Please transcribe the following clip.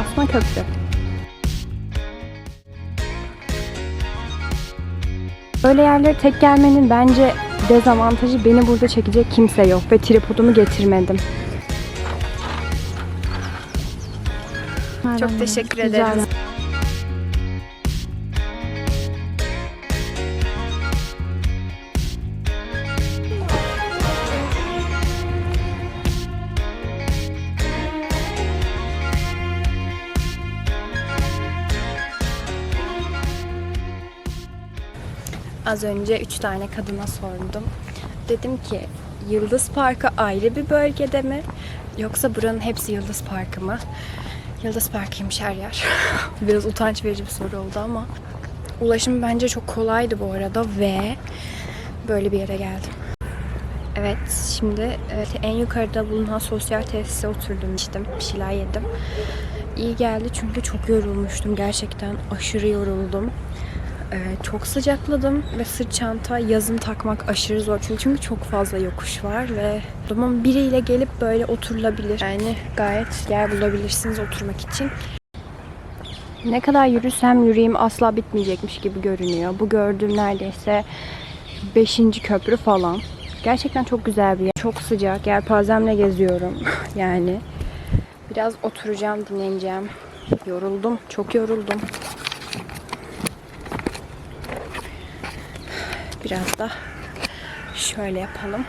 Osman Köprü. Böyle yerlere tek gelmenin bence dezavantajı beni burada çekecek kimse yok ve tripodumu getirmedim. Çok teşekkür ederim. Az önce üç tane kadına sordum. Dedim ki Yıldız Parkı ayrı bir bölgede mi? Yoksa buranın hepsi Yıldız Parkı mı? Yıldız Parkı'ymış her yer. Biraz utanç verici bir soru oldu ama. Ulaşım bence çok kolaydı bu arada ve böyle bir yere geldim. Evet, şimdi evet, en yukarıda bulunan sosyal tesise oturdum içtim. Bir şeyler yedim. İyi geldi çünkü çok yorulmuştum. Gerçekten aşırı yoruldum. Ee, çok sıcakladım ve sırt çanta yazın takmak aşırı zor çünkü, çünkü çok fazla yokuş var ve ama biriyle gelip böyle oturulabilir. Yani gayet yer bulabilirsiniz oturmak için. Ne kadar yürüsem yürüyeyim asla bitmeyecekmiş gibi görünüyor. Bu gördüğüm neredeyse 5. köprü falan. Gerçekten çok güzel bir yer. Çok sıcak. Yelpazemle geziyorum. yani biraz oturacağım, dinleneceğim. Yoruldum. Çok yoruldum. Biraz da şöyle yapalım.